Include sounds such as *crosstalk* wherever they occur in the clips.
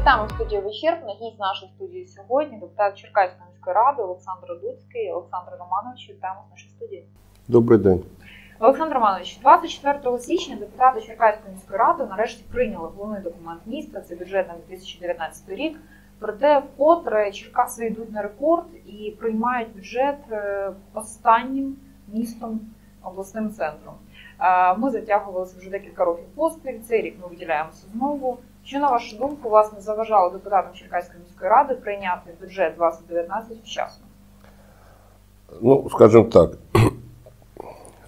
Вітаємо в студії вичерпно. Гість нашої студії сьогодні, депутат Черкаської міської ради Олександр Дуцький. Олександр Романович, вітаємо в нашій студії. Добрий день. Олександр Романович, 24 січня депутати Черкаської міської ради нарешті прийняли головний документ міста. Це бюджет на 2019 рік. Проте вкотре Черкаси йдуть на рекорд і приймають бюджет е, останнім містом обласним центром. Е, Ми затягувалися вже декілька років поспіль. Цей рік ми виділяємося знову. Що на вашу думку власне заважало депутатам Черкаської міської ради прийняти бюджет 2019 вчасно? Ну, скажімо так,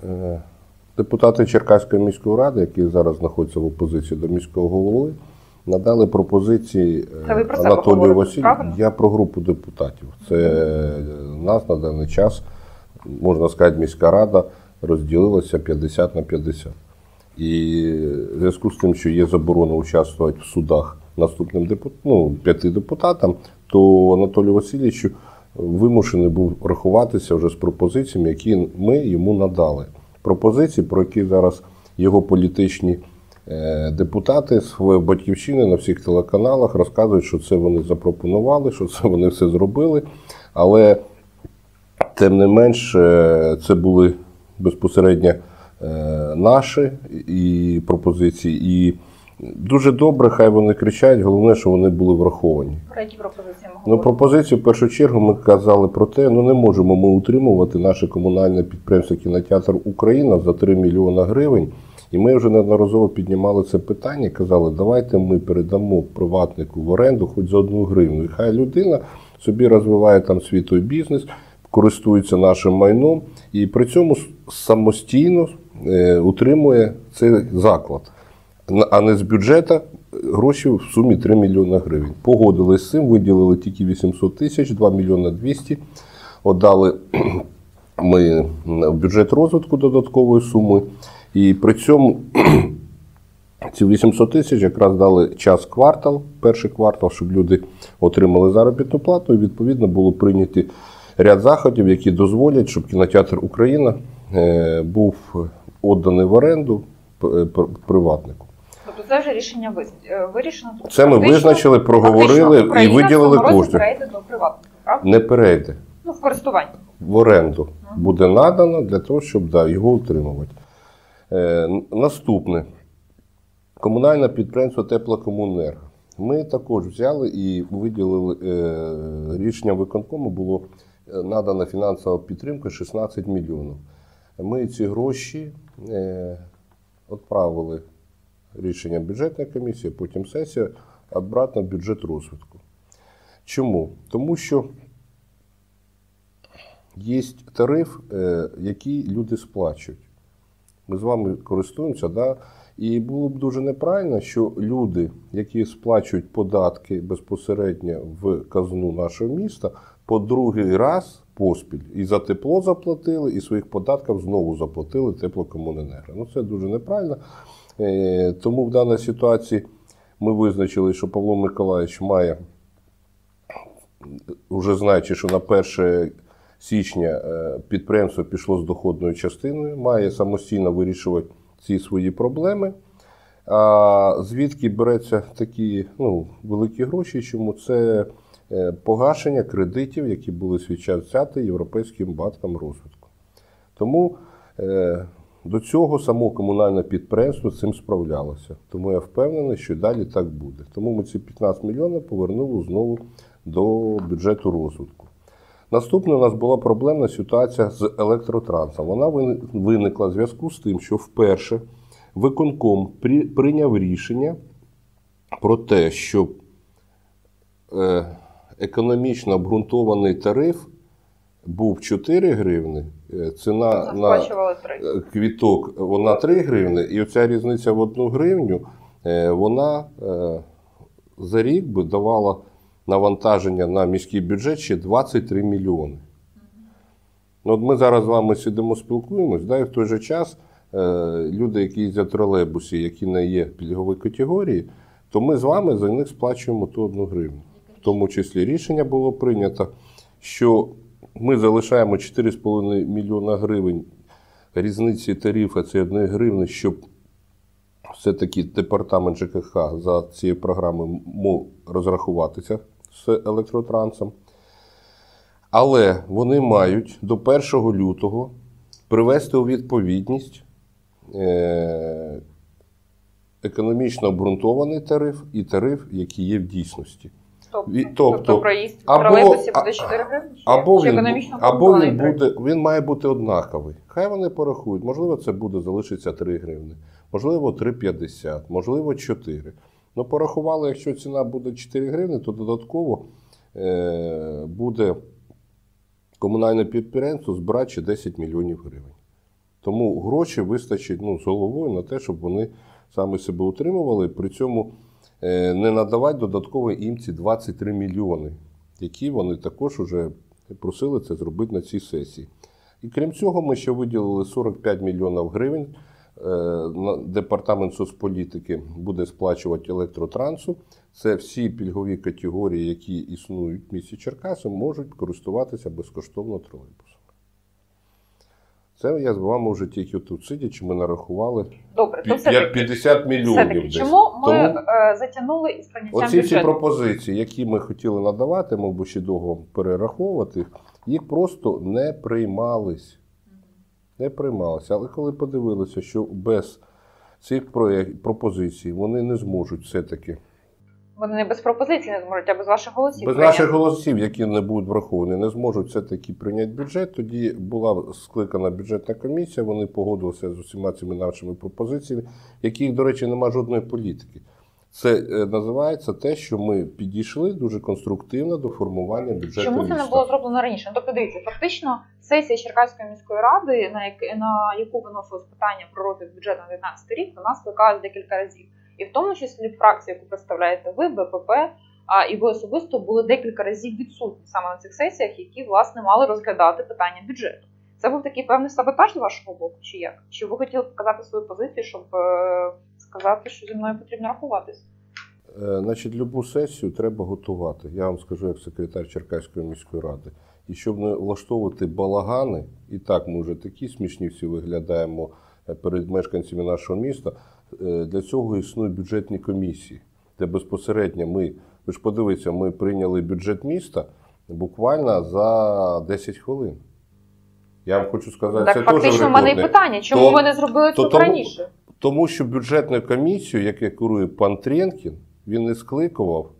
е, депутати Черкаської міської ради, які зараз знаходяться в опозиції до міського голови, надали пропозиції е, Анатолію Васильовичу. Я про групу депутатів. Це нас на даний час, можна сказати, міська рада розділилася 50 на 50. І в зв'язку з тим, що є заборона участвувати в судах наступним депут... ну, п'яти депутатам, то Анатолій Васильович вимушений був рахуватися вже з пропозиціями, які ми йому надали. Пропозиції, про які зараз його політичні е, депутати своєї батьківщини на всіх телеканалах розказують, що це вони запропонували, що це вони все зробили. Але тим не менш, е, це були безпосередньо е, наші і пропозиції. І дуже добре, хай вони кричать, головне, що вони були враховані. Про які пропозиції ми Ну, говоримо? пропозицію в першу чергу ми казали про те, ну не можемо ми утримувати наше комунальне підприємство кінотеатр Україна за 3 мільйона гривень. І ми вже неодноразово піднімали це питання, казали, давайте ми передамо приватнику в оренду хоч за одну гривню. І хай людина собі розвиває там свій той бізнес, користується нашим майном і при цьому самостійно е, утримує цей заклад, а не з бюджету гроші в сумі 3 мільйони гривень. Погодились з цим, виділили тільки 800 тисяч, 2 мільйони 200. Отдали *clears throat* ми в бюджет розвитку додаткової суми. І при цьому *clears throat* ці 800 тисяч якраз дали час квартал, перший квартал, щоб люди отримали заробітну плату. І відповідно було прийняті ряд заходів, які дозволять, щоб кінотеатр Україна е, був відданий в оренду е, пр- приватнику. Тобто це вже рішення е, вирішено. Це ми визначили, проговорили і виділили кошти. перейде до приватника, правда? Не перейде. Ну, в користуванні. в оренду буде надано для того, щоб да, його утримувати. Е, наступне комунальне підприємство Теплокомуненерго. Ми також взяли і виділили е, рішення виконкому було е, надана фінансова підтримка 16 мільйонів. Ми ці гроші відправили рішення бюджетної комісії, потім сесія, обратно в бюджет розвитку. Чому? Тому що є тариф, е, який люди сплачують. Ми з вами користуємося, да? і було б дуже неправильно, що люди, які сплачують податки безпосередньо в казну нашого міста, по другий раз поспіль і за тепло заплатили, і своїх податків знову заплатили теплокомуненерго. Ну це дуже неправильно. Е, Тому в даній ситуації ми визначили, що Павло Миколаївич має вже знаючи, що на 1 січня е, підприємство пішло з доходною частиною, має самостійно вирішувати ці свої проблеми. А звідки береться такі ну, великі гроші? Чому це погашення кредитів, які були свій час взяті Європейським банком розвитку. Тому е, до цього само комунальне підприємство цим справлялося. Тому я впевнений, що далі так буде. Тому ми ці 15 мільйонів повернули знову до бюджету розвитку. Наступна у нас була проблемна ситуація з електротрансом. Вона виникла в зв'язку з тим, що вперше виконком прийняв рішення про те, щоб е, економічно обґрунтований тариф був 4 гривни, е, ціна на Сплачували три. е, квіток вона 3 гривни, і оця різниця в 1 гривню, е, вона за рік би давала навантаження на міський бюджет ще 23 мільйони. Ну, от ми зараз з вами сидимо, спілкуємось, да, і в той же час е, люди, які їздять тролейбусі, які не є пільгової категорії, то ми з вами за них сплачуємо ту одну гривню. В тому числі рішення було прийнято, що ми залишаємо 4,5 мільйона гривень різниці тарифа це 1 гривни, щоб все-таки департамент ЖКХ за цією програмою мов розрахуватися з електротрансом. Але вони мають до 1 лютого привести у відповідність е, економічно обґрунтований тариф і тариф, який є в дійсності. Тобто, тобто, тобто, проїзд в або- тролейбусі буде 4 гривні? Або чи він, або він буде, він має бути однаковий. Хай вони порахують. Можливо, це буде залишиться 3 гривні, можливо, 3,50, можливо, 4. Ну, порахували, якщо ціна буде 4 гривні, то додатково е, буде комунальне підприємство збирати 10 мільйонів гривень. Тому гроші вистачить ну, з головою на те, щоб вони саме себе утримували, при цьому не надавати додатково їм ці 23 мільйони, які вони також вже просили це зробити на цій сесії. І крім цього, ми ще виділили 45 мільйонів гривень. Е, Департамент соцполітики буде сплачувати електротрансу. Це всі пільгові категорії, які існують в місті Черкаси, можуть користуватися безкоштовно тролейбусами. Це я з вами вже тільки тут сидячи, ми нарахували Добре, то все-таки, 50 мільйонів. десь. чому ми Тому- е, затягнули із прийняттям Оці всі пропозиції, які ми хотіли надавати, мов би ще довго перераховувати, їх, просто не приймались. Не приймалися. Але коли подивилися, що без цих пропозицій вони не зможуть все-таки. Вони не без пропозицій не зможуть, а без ваших голосів. Без прийняти. наших голосів, які не будуть враховані, не зможуть все-таки прийняти бюджет. Тоді була скликана бюджетна комісія, вони погодилися з усіма цими нашими пропозиціями, яких, до речі, немає жодної політики. Це е, називається те, що ми підійшли дуже конструктивно до формування бюджету. Чому це не було зроблено раніше? Ну, Тобто, дивіться, фактично сесія Черкаської міської ради, на, як, на яку виносилось питання про розвиток бюджету на 2019 рік, вона скликалась декілька разів. І в тому числі фракція, яку представляєте ви, БПП, а і ви особисто були декілька разів відсутні саме на цих сесіях, які власне мали розглядати питання бюджету. Це був такий певний саботаж з вашого боку, чи як? Чи ви хотіли показати свою позицію, щоб е, сказати, що зі мною потрібно рахуватись? Е, Значить, любу сесію треба готувати. Я вам скажу як секретар Черкаської міської ради. І щоб не влаштовувати балагани, і так ми вже такі смішні всі виглядаємо е, перед мешканцями нашого міста. Е, Для цього існують бюджетні комісії, де безпосередньо ми, ви ж подивіться, ми прийняли бюджет міста буквально за 10 хвилин. Я вам хочу сказати, так це теж фактично в мене і питання, чому То- ви не зробили то це тому- раніше? Тому що бюджетну комісію, яку керує пан Тренкін, він не скликував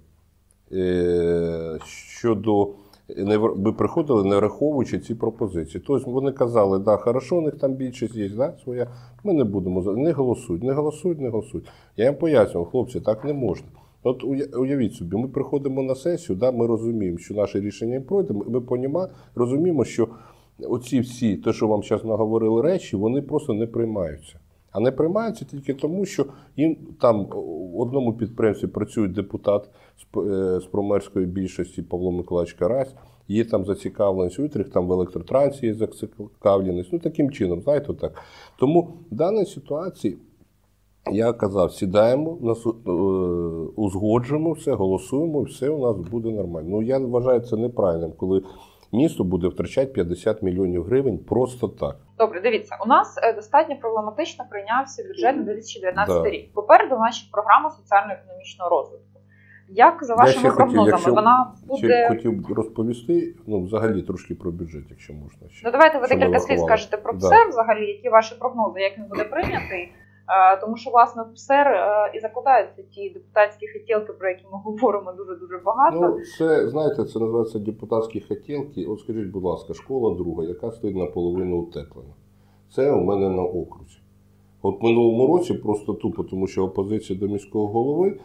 е, щодо. Не, вр- приходили, не враховуючи ці пропозиції. Тобто вони казали, да, хорошо, у них там більшість є, да, своя. Ми не будемо не голосують, не голосують, не голосують. Я їм пояснював, хлопці, так не можна. От уявіть собі, ми приходимо на сесію, да, ми розуміємо, що наше рішення не пройде. Ми поніма- розуміємо, що оці всі, те, що вам зараз наговорили речі, вони просто не приймаються. А не приймаються тільки тому, що їм там в одному підприємстві працює депутат з, е, промерської більшості Павло Миколаївич Карась, є там зацікавленість, у інших там в електротрансі є зацікавленість. Ну таким чином, знаєте, так. Тому в даній ситуації я казав, сідаємо, насу- е, узгоджуємо все, голосуємо, все у нас буде нормально. Ну я вважаю це неправильним, коли місто буде втрачати 50 мільйонів гривень просто так. Добре, дивіться, у нас е, достатньо проблематично прийнявся бюджет на 2019 Да. рік. Попереду наша програма соціально-економічного розвитку. Як за вашими ще хотів, прогнозами, якщо- вона буде. хотів розповісти, ну, взагалі трошки про бюджет, якщо можна. Ще. Ну давайте ви декілька слів скажете про Да. ПСЕР, взагалі, які ваші прогнози, як він буде прийнятий. Тому що власне в ПСЕР е, і закладаються ті депутатські хотілки, про які ми говоримо дуже дуже багато. Ну, це, знаєте, це називається депутатські хотілки. От скажіть, будь ласка, школа друга, яка стоїть наполовину утеплена. Це у мене на окрузі. От минулому році просто тупо, тому що опозиція до міського голови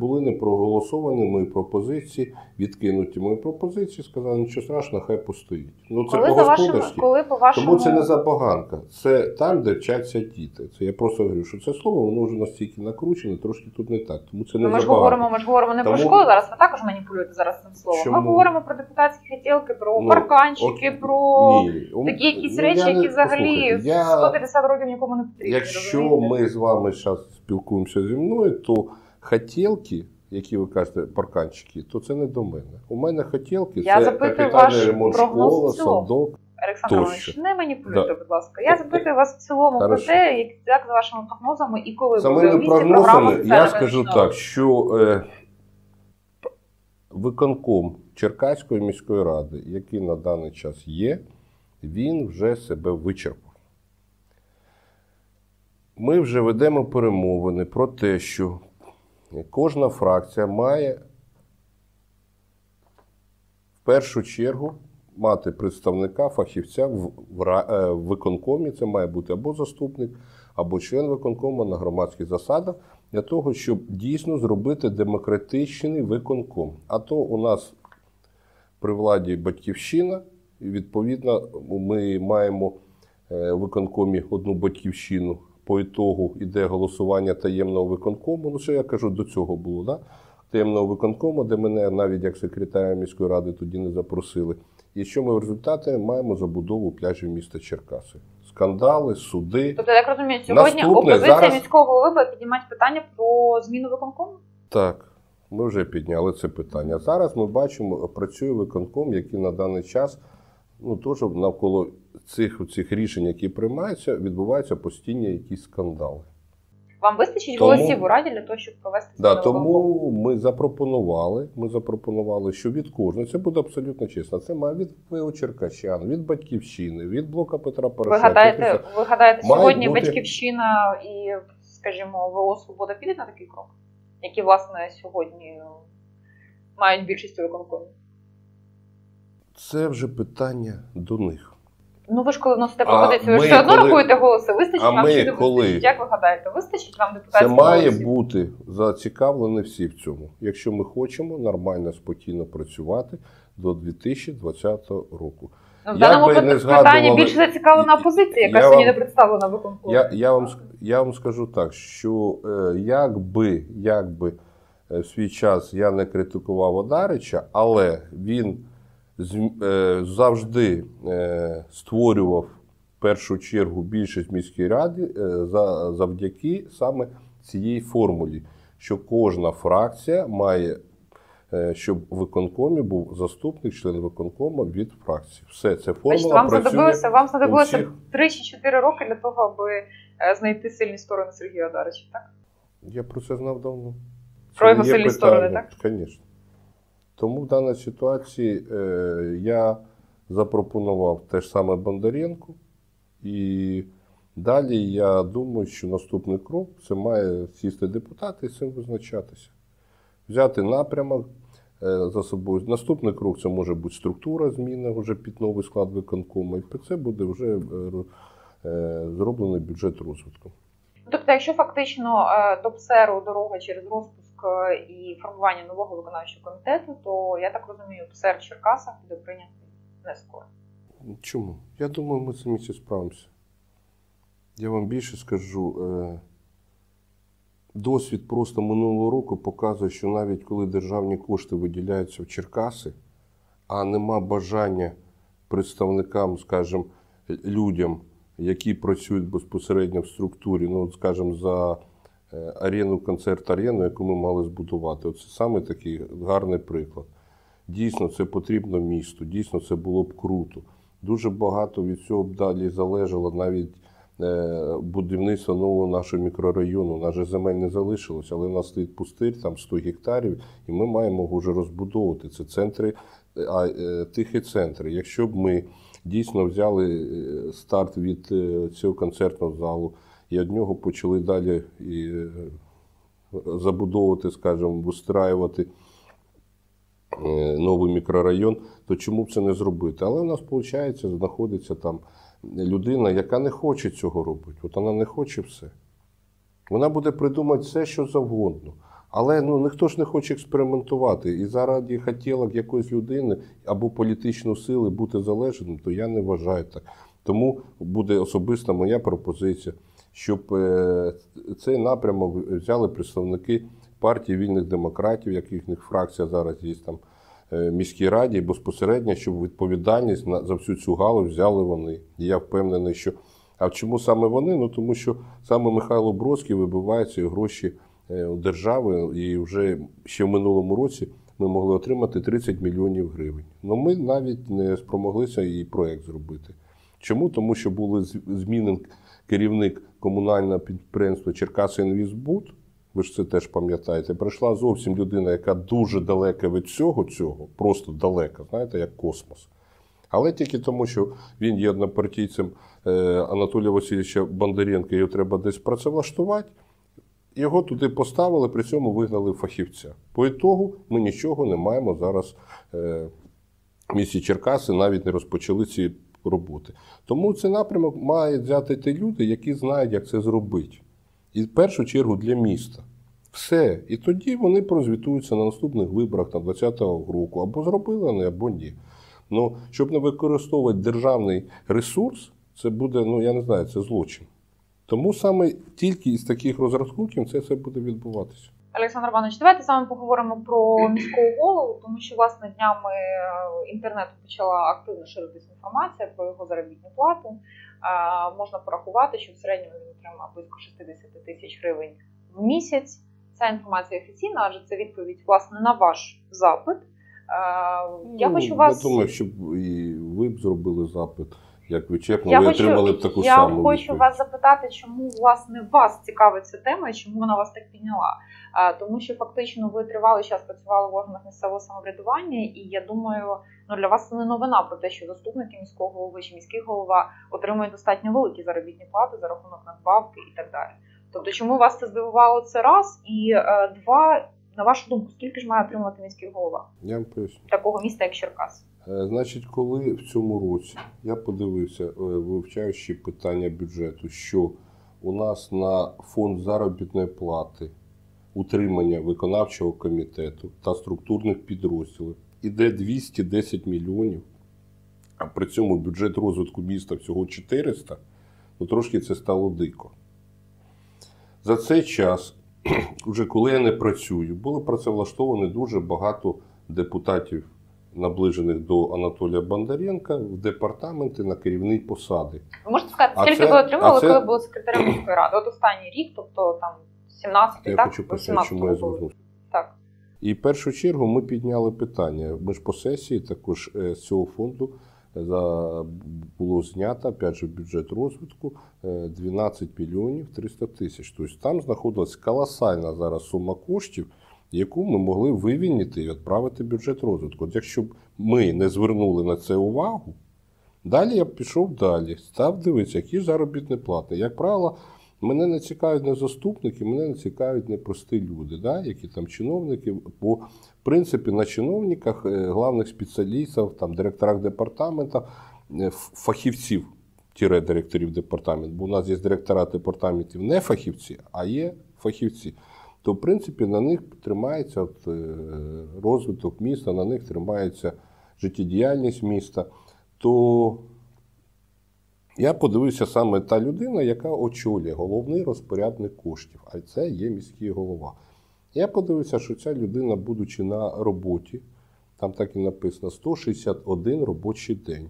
були не проголосовані мої пропозиції, відкинуті мої пропозиції, сказали, нічого страшного, хай постоїть. Ну це коли по вашому Тому це не забаганка, це там, де вчаться діти. Це я просто говорю, що це слово воно вже настільки накручене, трошки тут не так. Тому це не Ну, ми ж говоримо, ми ж говоримо не про Тому- школу зараз. Ви також маніпулюєте зараз цим словом. Чому? Ми говоримо про депутатські хотілки, про Ну, парканчики, от- про Ні, такі якісь ну, речі, я не- які взагалі послухайте, я- 150 років нікому не потрібні. Якщо розумієте? ми з вами зараз спілкуємося зі мною, то хотілки, які ви кажете, парканчики, то це не до мене. У мене хотілки Я це капітальний ремонт в цілому. садок. Олександр. Іванович, не маніпулюйте, Да. будь ласка. Я запитую вас в цілому про те, як, як за вашими прогнозами і коли За буде у моїми місті програма прогнозами, я скажу так, що е, виконком Черкаської міської ради, який на даний час є, він вже себе вичерпав. Ми вже ведемо перемовини про те, що кожна фракція має в першу чергу мати представника, фахівця е, в виконкомі. Це має бути або заступник, або член виконкому на громадських засадах для того, щоб дійсно зробити демократичний виконком. А то у нас при владі батьківщина, і відповідно ми маємо е, в виконкомі одну батьківщину. По ітогу йде голосування таємного виконкому. Ну, що я кажу, до цього було, да? таємного виконкому, де мене навіть як секретаря міської ради тоді не запросили. І що ми в результаті маємо забудову пляжів міста Черкаси. Скандали, суди. Тобто, я так розумію, сьогодні Наступне, опозиція зараз- міського голови буде піднімати питання про зміну виконкому? Так, ми вже підняли це питання. Зараз ми бачимо, працює виконком, який на даний час ну, теж навколо цих, цих рішень, які приймаються, відбуваються постійні якісь скандали. Вам вистачить Тому- голосів у раді для того, щоб провести Да, тому ми запропонували, ми запропонували, що від кожного, це буде абсолютно чесно, це має від ВО Черкащан, від Батьківщини, від блока Петра Ви гадаєте, ви гадаєте, сьогодні бути- батьківщина і, скажімо, ВО Свобода підуть на такий крок, які, власне, сьогодні мають більшість у виконкомі? Це вже питання до них. Ну ви ж коли вносите А пропозицію, ви ж все одно коли- рахуєте голоси. Вистачить А вам ми чи не коли? вистачить? Як ви гадаєте, вистачить вам Це депутатських має голосів? бути зацікавлені всі в цьому, якщо ми хочемо нормально, спокійно працювати до 2020 року. Ну, в даному питанні згадували- більше зацікавлена опозиція, яка Я сьогодні вам- не представлена в виконкомі. Я, я, вам, я вам скажу так, що е, якби, якби е, в свій час я не критикував Одарича, але він завжди е, створював в першу чергу більшість в міській раді е, за, завдяки саме цієї формулі, що кожна фракція має, е, щоб в виконкомі був заступник, член виконкому від фракції. Все, це формула Значить, вам працює. знадобилося, вам знадобилося. 3 чи 4 роки для того, аби е, знайти сильні сторони Сергія Одарича, так? Я про це знав давно. Про Це його сильні сторони, так? Звісно. Тому в даній ситуації е, я запропонував те ж саме Бондаренку. І далі я думаю, що наступний крок це має сісти депутати і цим визначатися. Взяти напрямок е, за собою. Наступний крок це може бути структура зміни вже під новий склад виконкому. І це буде вже е, зроблений бюджет розвитку. Тобто, якщо фактично до ПСЕРу дорога через розпуск і формування нового виконавчого комітету, то я так розумію, ПСЕР в Черкасах буде прийнятий не скоро. Чому? Я думаю, ми самі ці справимося. Я вам більше скажу. е, Досвід просто минулого року показує, що навіть коли державні кошти виділяються в Черкаси, а нема бажання представникам, скажімо, людям, які працюють безпосередньо в структурі, ну, скажімо, за е, арену, концерт-арену, яку ми мали збудувати. Оце саме такий гарний приклад. Дійсно, це потрібно місту, дійсно, це було б круто. Дуже багато від цього б далі залежало навіть е, будівництво нового нашого мікрорайону. У нас же земель не залишилось, але у нас стоїть пустир, там 100 гектарів, і ми маємо вже розбудовувати. Це центри, е, а, е, тихі центри. Якщо б ми дійсно взяли е, старт від е, цього концертного залу і від нього почали далі і, е, забудовувати, скажімо, вистраювати е, новий мікрорайон, то чому б це не зробити? Але у нас, виходить, знаходиться там людина, яка не хоче цього робити. От вона не хоче все. Вона буде придумати все, що завгодно. Але ну, ніхто ж не хоче експериментувати. І заради хотілок якоїсь людини або політичної сили бути залежним, то я не вважаю так. Тому буде особиста моя пропозиція, щоб е, цей напрямок взяли представники партії вільних демократів, яких них фракція зараз є там е, міській раді, безпосередньо, щоб відповідальність за всю цю галузь взяли вони. І я впевнений, що. А чому саме вони? Ну тому що саме Михайло Бродський вибиває ці гроші е, у держави, і вже ще в минулому році ми могли отримати 30 мільйонів гривень. Ну ми навіть не спромоглися і проект зробити. Чому? Тому що були змінен керівник комунального підприємства Черкаси Інвізбуд. Ви ж це теж пам'ятаєте. Прийшла зовсім людина, яка дуже далека від всього цього, просто далека, знаєте, як космос. Але тільки тому, що він є однопартійцем е, Анатолія Васильовича Бондаренка, його треба десь працевлаштувати. Його туди поставили, при цьому вигнали фахівця. По ітогу ми нічого не маємо зараз е, в місті Черкаси, навіть не розпочали ці роботи. Тому цей напрямок мають взяти ті люди, які знають, як це зробити. І в першу чергу для міста. Все. І тоді вони прозвітуються на наступних виборах на 20-го року. Або зробили вони, або ні. Ну, щоб не використовувати державний ресурс, це буде, ну я не знаю, це злочин. Тому саме тільки із таких розрахунків це все буде відбуватися. Олександр Іванович, давайте з вами поговоримо про *clears throat* міського голову, тому що власне днями е, інтернету почала активно ширитися інформація про його заробітну плату. Можна порахувати, що в середньому він отримав близько 60 тисяч гривень в місяць. Ця інформація офіційна, адже це відповідь власне на ваш запит. Я Ну, хочу вас Я думаю, щоб і ви б зробили запит, як ви чекнули, Я ви хочу, отримали б таку я саму. хочу відповідь. вас запитати, чому власне вас цікавить ця тема і чому вона вас так підняла. А, тому що фактично ви тривалий час працювали в органах місцевого самоврядування, і я думаю, ну для вас це не новина про те, що заступники міського голови чи міський голова отримують достатньо великі заробітні плати за рахунок надбавки і так далі. Тобто, чому вас це здивувало це раз? І е, два, на вашу думку, скільки ж має отримувати міський голова Я вам поясню. такого міста, як Черкас? Е, Значить, коли в цьому році я подивився, е, вивчаючи питання бюджету, що у нас на фонд заробітної плати, утримання виконавчого комітету та структурних підрозділів іде 210 мільйонів, а при цьому бюджет розвитку міста всього 400, ну трошки це стало дико. За цей час, *clears throat* вже коли я не працюю, було працевлаштовано дуже багато депутатів наближених до Анатолія Бондаренка в департаменти на керівні посади. Ви можете сказати, А скільки це- ви отримали, а це- коли були секретарем міської ради? От останній рік, тобто там 17 Я так? хочу Ви пояснити, чому я звернувся. Так. І в першу чергу ми підняли питання. Ми ж по сесії також е, з цього фонду за, було знято опять же, бюджет розвитку е, 12 мільйонів 300 тисяч. Тобто там знаходилась колосальна зараз сума коштів, яку ми могли вивільнити і відправити бюджет розвитку. От якщо б ми не звернули на це увагу, далі я б пішов далі, став дивитися, які заробітні плати. Як правило, Мене не цікавить не заступники, мене не цікавить не прості люди, да, які там чиновники. Бо, в принципі, на чиновниках, е, главних спеціалістів, там, директорах департаменту, е, фахівців, тире директорів департаменту, бо у нас є директора департаментів не фахівці, а є фахівці. То, в принципі, на них тримається от, е, розвиток міста, на них тримається життєдіяльність міста. То я подивився саме та людина, яка очолює головний розпорядник коштів, а це є міський голова. Я подивився, що ця людина, будучи на роботі, там так і написано 161 робочий день.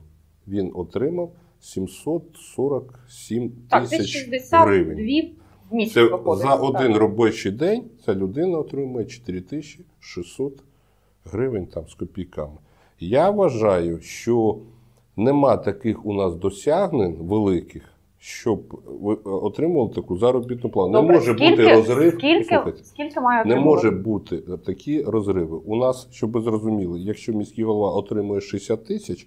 Він отримав 747 Так, це тисяч 62 гривень. В місяць Це виходить. за так. один робочий день ця людина отримує 4600 гривень там, з копійками. Я вважаю, що нема таких у нас досягнень великих, щоб ви отримували таку заробітну плату. Не може скільки, бути розрив. Скільки, скільки має не може бути такі розриви. У нас, щоб ви зрозуміли, якщо міський голова отримує 60 тисяч,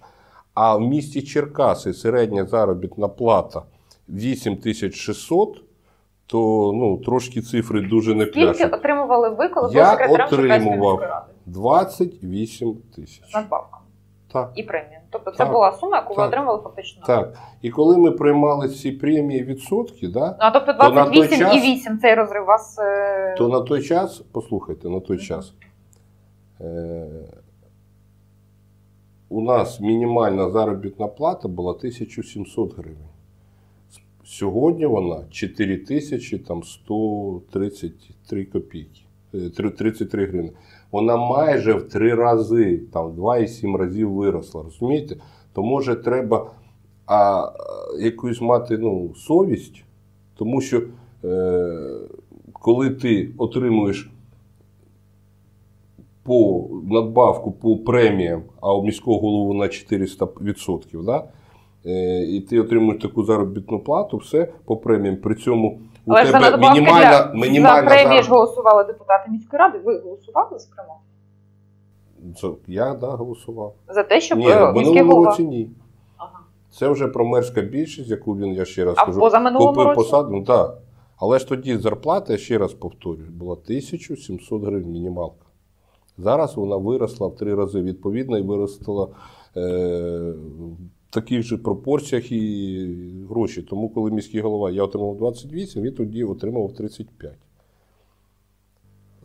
а в місті Черкаси середня заробітна плата 8600, то ну, трошки цифри дуже не Скільки пляшуть. отримували ви, коли були Я секретарем Черкаської отримував. ради? 28 тисяч. З надбавками Так. і премією. Тобто це Так. була сума, яку ви Так. отримали фактично. Так. І коли ми приймали ці премії відсотки, да, Ну, а тобто То на той 28 час- і 8 цей розрив вас... е, то на той час, послухайте, на той час е, у нас мінімальна заробітна плата була 1700 гривень. Сьогодні вона 4133 копійки. е, три- 33 гривні. Вона майже в три рази, там 2,7 разів виросла. Розумієте? То може треба а, якусь мати ну, совість, тому що е, коли ти отримуєш по надбавку по преміям, а у міського голову на 400%, да? Е, і ти отримуєш таку заробітну плату, все по преміям. При цьому у Але за тебе надбавки мінімальна, для, мінімальна за премії ж голосували депутати міської ради. Ви голосували зокрема За- Я да, голосував. за те, щоб Ні, е, міський минулому голова. році ні. Ага. Це вже промерська більшість, яку він, я ще раз А кажу, купив році посаду. Ну, так. Але ж тоді зарплата, я ще раз повторюю, була 1700 гривень мінімалка. Зараз вона виросла в три рази відповідно і виросла е, таких же пропорціях і гроші. Тому, коли міський голова я отримав 28, він тоді отримав 35.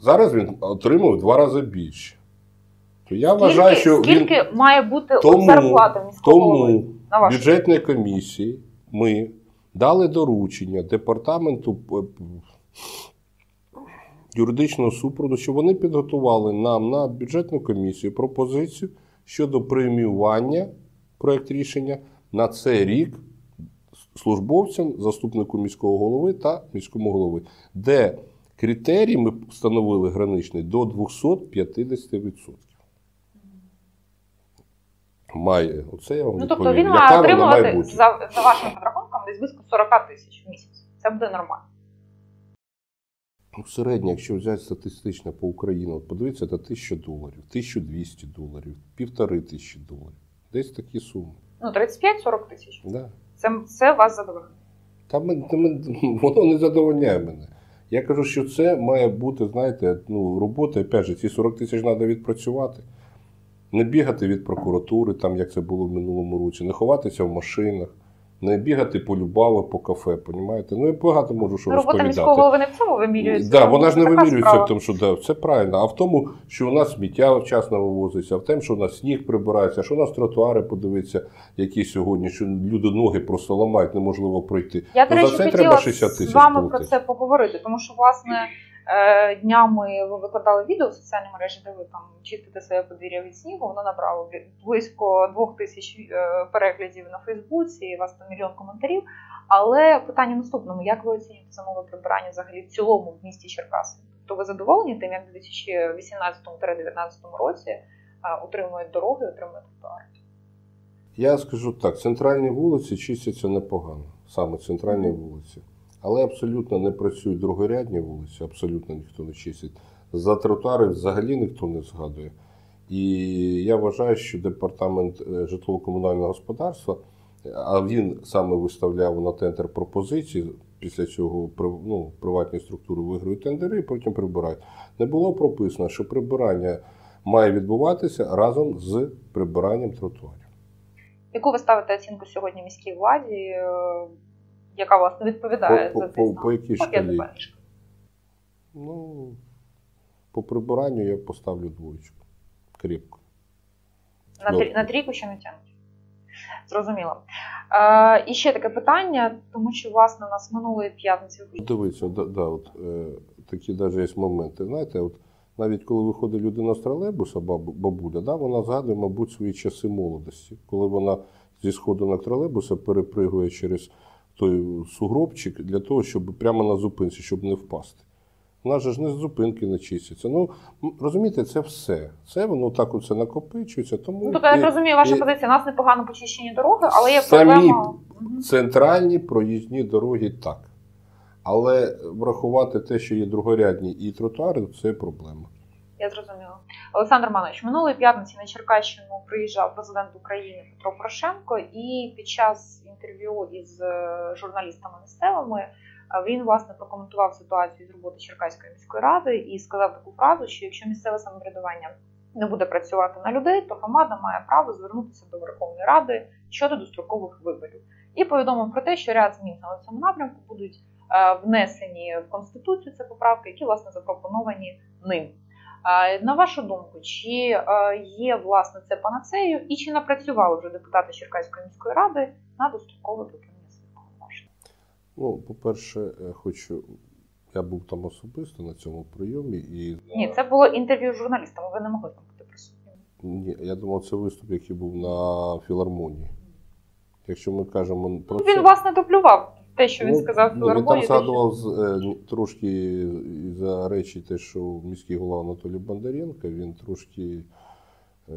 Зараз він отримав два рази більше. То я вважаю, скільки, що він скільки має бути Тому- зарплата міського голови? тому бюджетної комісії ми дали доручення департаменту п- юридичного супроводу, щоб вони підготували нам на бюджетну комісію пропозицію щодо преміювання проєкт рішення на цей рік службовцям, заступнику міського голови та міському голови, де критерій ми встановили граничний до 250%. Має, оце я вам Ну тобто відповім. він Яка має має отримувати бути? за, за вашим підрахунком десь близько 40 тисяч в місяць. Це буде нормально. Ну, середня, якщо взяти статистично по Україні, от подивіться, це 1000 доларів, 1200 доларів, півтори тисячі доларів. Десь такі суми. Ну 35-40 тисяч. Да. Це, це вас задовольняє. Та ми, ми, воно не задовольняє мене. Я кажу, що це має бути, знаєте, ну, робота, опять же, ці 40 тисяч треба відпрацювати. Не бігати від прокуратури, там, як це було в минулому році, не ховатися в машинах, не бігати по любави, по кафе, понімаєте? Ну, я багато можу що Ну, робота розповідати. міського голови не в цьому вимірюється. Да, вона ж не вимірюється справа. в тому, що да, це правильно, а в тому, що у нас сміття вчасно вивозиться, в тому, що у нас сніг прибирається, що у нас тротуари подивиться, які сьогодні, що люди ноги просто ламають, неможливо пройти. Я, до Ну, речі, за це треба 60 тисяч з вами про це поговорити, тому що, власне, днями ви викладали відео в соціальній мережі, де ви там чистите своє подвір'я від снігу. Воно набрало близько двох тисяч е, переглядів на Фейсбуці, і у вас там мільйон коментарів. Але питання наступному: як ви оцінюєте зимове прибирання взагалі в цілому в місті Черкаси? Тобто ви задоволені тим, як в 2018-2019 році е, утримують дороги, утримують тротуари? Я скажу так: центральні вулиці чистяться непогано, саме центральні вулиці. Але абсолютно не працюють другорядні вулиці, абсолютно ніхто не чистить. За тротуари взагалі ніхто не згадує. І я вважаю, що департамент е, житлово-комунального господарства, а він саме виставляв на тендер пропозиції. Після цього ну, приватні структури виграють тендери і потім прибирають. Не було прописано, що прибирання має відбуватися разом з прибиранням тротуарів. Яку ви ставите оцінку сьогодні міській владі, яка власне відповідає По- за по- цей по- стан? по якій шкалі? Ну, по прибиранню я поставлю двоєчку. Кріпко. На, Ну. трі- на трійку ще не тягнуть. Зрозуміло. Е, і ще таке питання, тому що власне у нас минулої п'ятниці Дивіться, да, да, от, е, такі навіть є моменти. Знаєте, от, навіть коли виходить людина з тролейбуса, бабу- бабуля, да, вона згадує, мабуть, свої часи молодості, коли вона зі сходу на тролейбуса перепригує через той сугробчик для того, щоб прямо на зупинці, щоб не впасти. Вона же ж не з зупинки не чиститься. Ну, розумієте, це все. Це воно так оце накопичується. Тому Ну, тобто, я розумію, ваша і- позиція. У нас непогано почищені дороги, але є Самі проблема. Центральні проїзні дороги так. Але врахувати те, що є другорядні і тротуари, це проблема. Я зрозуміла. Олександр Романович, минулої п'ятниці на Черкащину приїжджав президент України Петро Порошенко, і під час інтерв'ю із е, журналістами місцевими е, він власне прокоментував ситуацію з роботи Черкаської міської ради і сказав таку фразу, що якщо місцеве самоврядування не буде працювати на людей, то громада має право звернутися до Верховної Ради щодо дострокових виборів. І повідомив про те, що ряд змін на цьому напрямку будуть е, внесені в конституцію. Це поправки, які власне запропоновані ним. На вашу думку, чи є власне це панацею, і чи напрацювали вже депутати Черкаської міської ради на дострокове припинення своїх повноважень? Ну, по-перше, е, хочу. Я був там особисто на цьому прийомі, і Ні, це було інтерв'ю з журналістами. Ви не могли там бути присутніми. Ні, я думав, це виступ, який був на філармонії. Якщо ми кажемо про Ну, Він це, власне дублював те, що він Ну, сказав ну, Він там що- згадував з, е, трошки за речі, те, що міський голова Анатолій Бондаренко, він трошки е,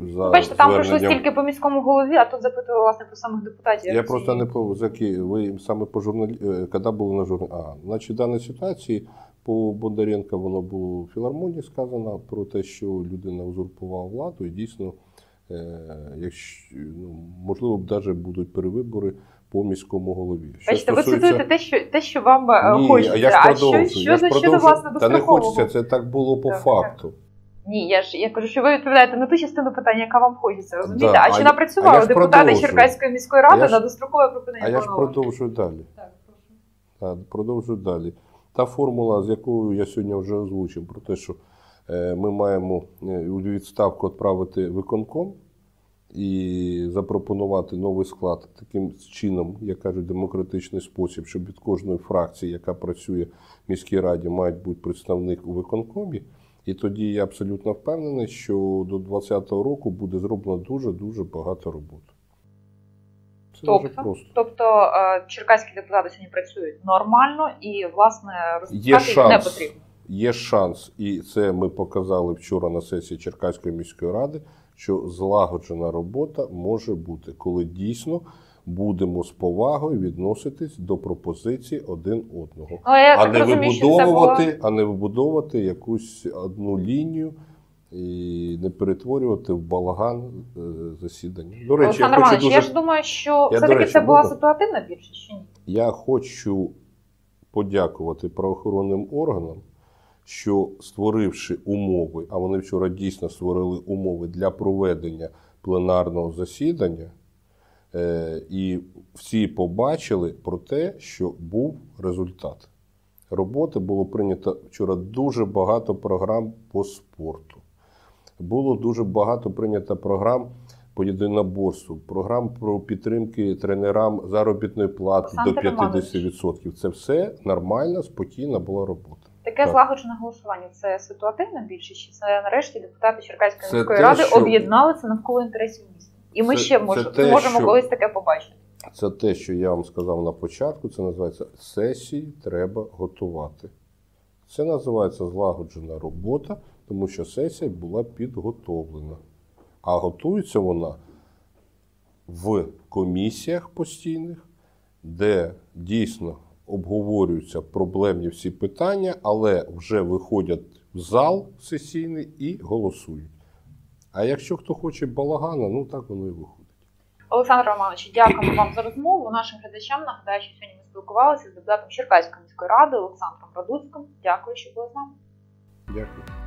за Бачите, там пройшло стільки по міському голові, а тут запитували власне про самих депутатів. Я просто не по заки. Ви саме по журналі... е, коли були на журналі. А, значить, в даній ситуації по Бондаренка воно було в філармонії сказано про те, що людина узурпувала владу, і дійсно, е, якщо ну, можливо, навіть будуть перевибори по міському голові. Що Бачите, ви стосується- цитуєте те, що те, що вам е, Ні, хочеться. я ж що, продовжую. що, я ж щодо, щодо власне Та не хочеться, це так було по Так, факту. Ні, я ж я кажу, що ви відповідаєте на ту частину питання, яка вам хочеться, розумієте? Да, А а чи а напрацювали депутати продовжую. Черкаської міської ради на дострокове припинення А я ж продовжую далі. Так. Так, продовжую далі. Та формула, з якою я сьогодні вже озвучив, про те, що е, ми маємо е, у відставку відправити виконком і запропонувати новий склад таким чином, як кажуть, демократичний спосіб, щоб від кожної фракції, яка працює в міській раді, має бути представник у виконкомі. І тоді я абсолютно впевнений, що до 2020 року буде зроблено дуже-дуже багато роботи. Це дуже Тобто? просто. Тобто е, черкаські депутати сьогодні працюють нормально і, власне, їх не потрібно. Є шанс, і це ми показали вчора на сесії Черкаської міської ради, що злагоджена робота може бути, коли дійсно будемо з повагою відноситись до пропозицій один одного, я а не розумію, вибудовувати, а не вибудовувати якусь одну лінію і не перетворювати в балаган е, засідання. До речі, Олександр я хочу дуже я ж думаю, що Я, все-таки речі, це була можна? ситуативна більшість чи ні? Я хочу подякувати правоохоронним органам, що створивши умови, а вони вчора дійсно створили умови для проведення пленарного засідання, е, і всі побачили про те, що був результат. Роботи було прийнято вчора дуже багато програм по спорту. Було дуже багато прийнято програм по єдиноборству, програм про підтримки тренерам заробітної плати до Олександр Романович. 50%. Це все нормальна, спокійна була робота. Таке Так. злагоджене голосування це ситуативна більшість, чи це нарешті депутати Черкаської Це міської те, ради що- об'єдналися навколо інтересів міста. І ми Це- ще мож- те, можемо що- колись таке побачити. Це те, що я вам сказав на початку, це називається сесії треба готувати. Це називається злагоджена робота, тому що сесія була підготовлена. А готується вона в комісіях постійних, де дійсно обговорюються проблемні всі питання, але вже виходять в зал сесійний і голосують. А якщо хто хоче балагана, ну так воно і виходить. Олександр Романович, дякуємо вам за розмову. Нашим глядачам нагадаю, що сьогодні ми спілкувалися з депутатом Черкаської міської ради Олександром Радуцьким. Дякую, що були з нами. Дякую.